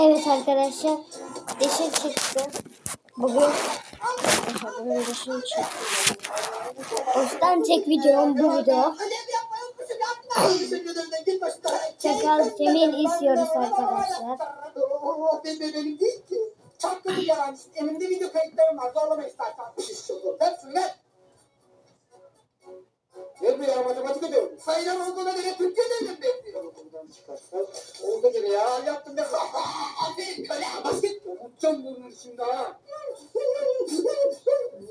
Evet arkadaşlar. Dişim çıktı. Bugün bugün dişim çıktı. O yüzden tek videom bu video. Çakal Cemil izliyoruz arkadaşlar. Ki. Çaktırdım yani. Elimde video kayıtlarım var. Zorlama istersen. Ver. Ver bu ya matematik ödevi. Sayılar olduğuna göre Türkçe devlet bekliyorum. Buradan çıkarsan. Oldu gibi ya. Yaptım be. Aferin köle. Basit. Unutacağım bunu şimdi ha.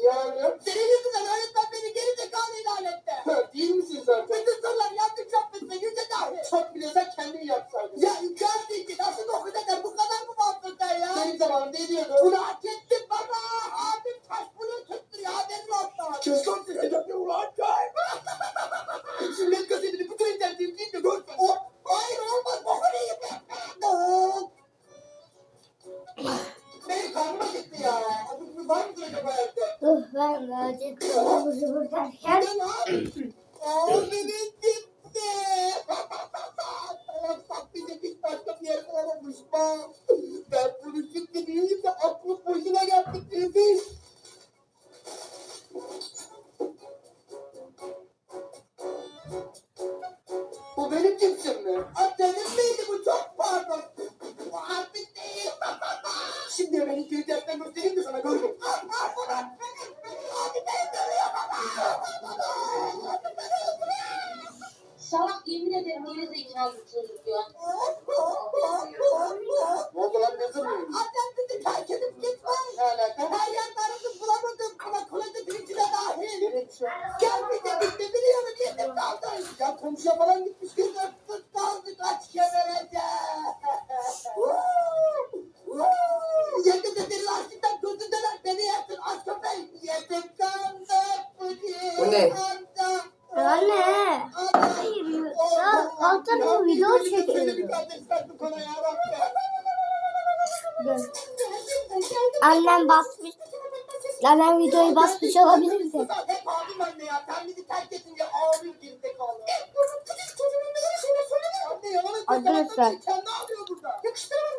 ya Senin yüzünden öğretmen beni geri ben de acıktım. Derken. Sen abi. Abi gitti. Bir de hiç başka bir yer olamamış bak. Ben bunu şimdi değil de aklım boşuna geldi dedi. Salak yemin ederim geri zekalı çocuk ya. Ne oldu lan? Annem bizi terk edip gitme. Ne alaka? Her aradım bulamadım ama kulede birincine dahil. Gel bir de bitti biliyorum yedim kaldım. Ya komşuya falan gitmiş kız öptük ne? Anne. Hayır. Sen alt tarafa video çekiyorum. Annem basmış. Annem videoyu basmış olabilir de. Hep abim anne ya. Sen bizi terk edince ağlıyor gerizekalı. Anne yalan atıyor. Arkadaşlar.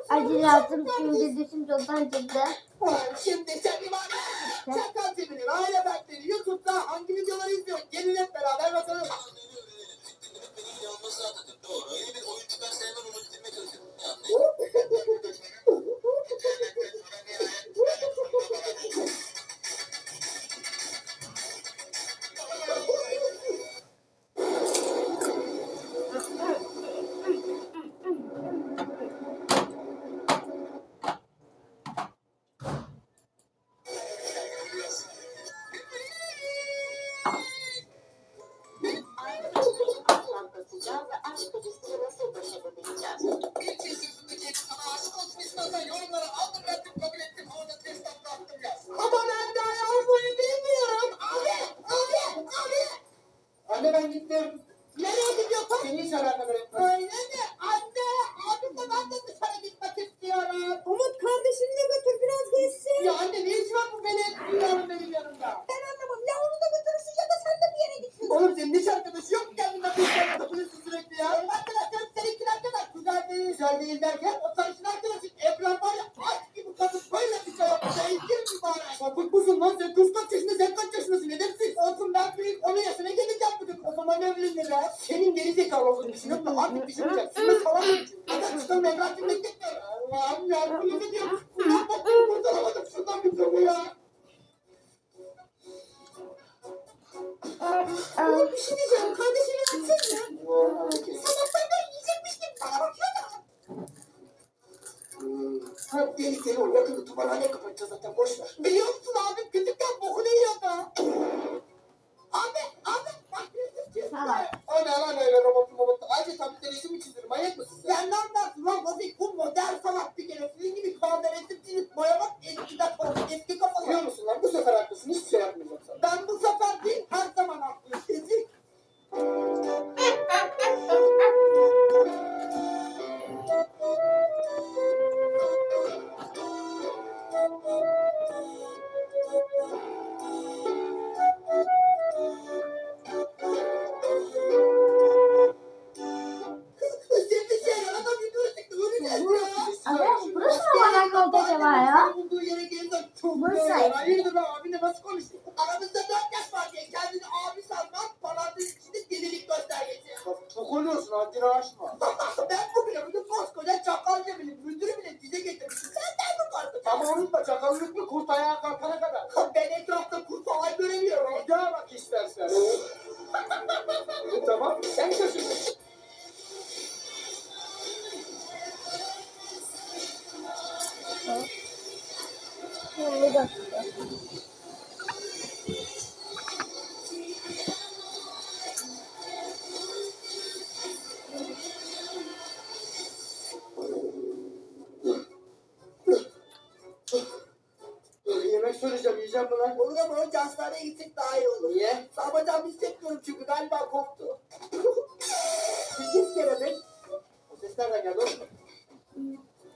Acı lazım şimdi dişim çoktan çıktı. Şimdi sen zaman evlenir ha. Senin geri zekalı olduğunu düşünüyorum da artık düşünmeyeceğim. Şimdi falan Hadi çıkalım Ebrar bekletme. Allah'ım ya. Bu ne diyor? Ulan bak bunu kurtaramadım. Şuradan bir türlü ya. Bir şey diyeceğim. Kardeşini açsana. Sabahtan beri yiyecekmiş gibi bana bakıyor da. Ha deli seni o yakında tımarhaneye kapatacağız zaten boş ver. Biliyor musun abi küçükken oluyorsun haddini aşma. ben bugüne bugün koskoca çakal cemili müdürü bile dize getirmişim. Senden mi korkacağım? Ama unutma çakallık mı kurt ayağa kalkana kadar. ben etrafta kurt falan göremiyorum. Ocağa bak istersen. tamam sen şaşırdın. Bir dakika. Yemek söyleyeceğim, yiyeceğim mi lan? Olur ama önce hastaneye gitsek daha iyi olur. Niye? Sabacağımı hissetmiyorum çünkü galiba koptu. Sekiz kere beş. O ses nereden geldi oğlum?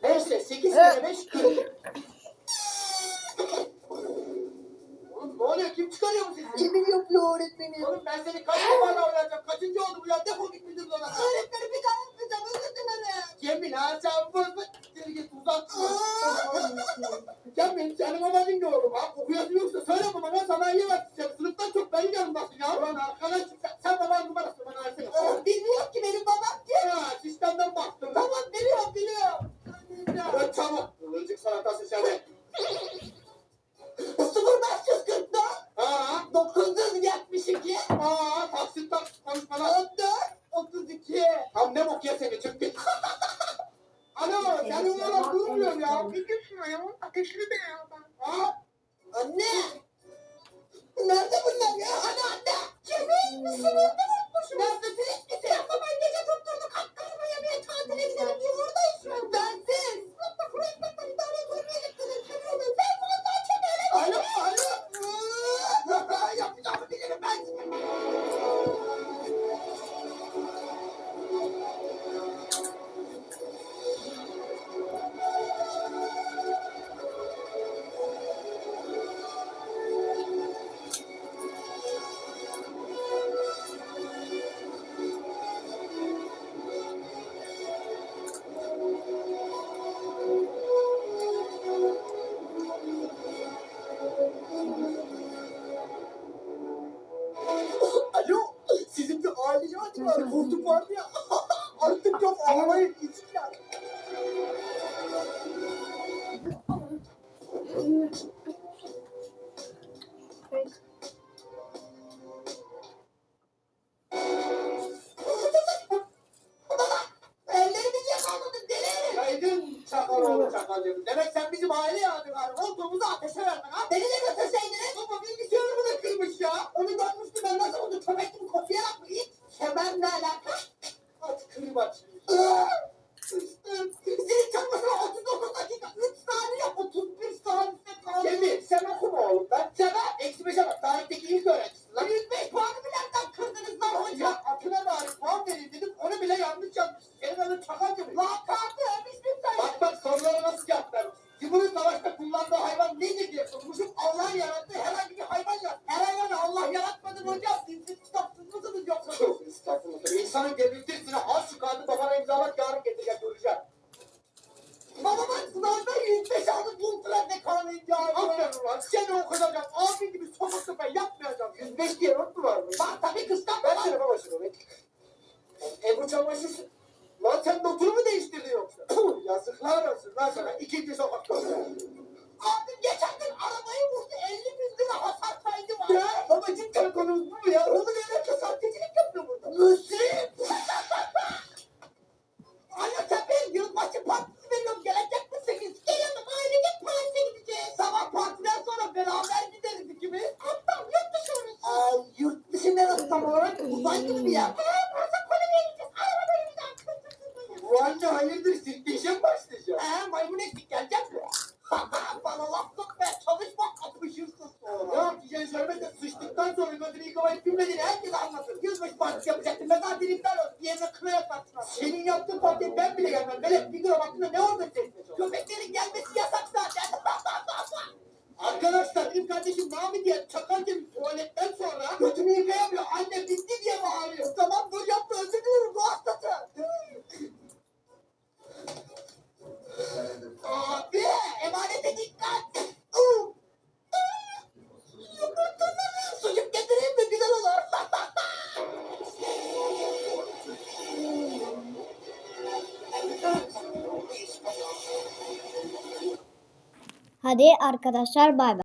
Neyse, sekiz kere beş, kırk. Oğlum ne oluyor? Kim çıkarıyor bu sesi? Kimin yapıyor öğretmenim? Oğlum ben seni kaç defa oynayacağım? Kaçıncı oldu bu ya? Defol git müdürün odasına. Öğretmenim bir daha yapmayacağım. Özür dilerim. Cemil ha sen bu... Geri git uzak. Sen benim babanın da oğlum ha. Okuyorsun yoksa söyle babana sana iyi bak. Sen sınıftan çok benim yanımdasın ya. Ulan arkadaş sen, sen babanın numarası bana versene. Bilmiyorum ki benim babam kim. Ne diyorsun ayol? Ateşli de ya. Ha? Anne! Nerede bunlar ya? Hani anne? Cemil misin? Orada unutmuşum. Neredesin? Hiçbir şey yapmamayın. Gece tutturduk. Hakkımı yemeğe tatile gidelim diye buradayız şu an. Bensiz. Sınıfta kuru ekmekten idare etmeye gittiniz. Sen bundan çeneyle Alo, alo. Yapacağımı bilirim ben. Beni de götürseydiniz. Baba bilgisayarımı da kırmış ya. Onu görmüştüm ben nasıl oldu? Köpek gibi koklayarak mı? Hiç kemer ne alaka? At kırayım aç. Zil çalmasına 39 dakika 3 saniye 31 saniye kaldı. Cemil sen okuma oğlum. Ben sana eksi 5'e bak. Tarihteki ilk öğrencisin lan. 105 puanı bile nereden kırdınız lan hocam? Ya atına bari puan vereyim dedim. Onu bile yanlış yapmışsın. Senin adın çakal Cemil. Lan yarın getirecek göreceğim. Baba bak sınavda 105 aldı buldular ne kanun ya. Aferin lan. Seni okuyacağım. Abi gibi sopa sopa yapmayacağım. 105 diye not mu var mı? Bak tabii kıskan. Ben seni baba şunu. Ebru çamaşırsın. Lan sen notunu mu değiştirdin yoksa? Yazıklar olsun lan sana. İkinci sokak yurt dışı neresi tam olarak? Uzaylı mı bir yer? Bu anne hayırdır? Mi başlayacağım? He, maymun eksik gelecek? Bana laf sokma. Çalışmak kapışırsın sonra. Ya diyeceğin söylemezse sıçtıktan sonra gözünü yıkamayı bilmediğini herkes anlatır. Yüzbaşı partisi yapacaktım. Ben zaten iptal olsun. Yerine kına yaparsın. Senin yaptığın partiye ben bile gelmem. Melek bir gram hakkında ne organize etmeye Hadi arkadaşlar bay bay.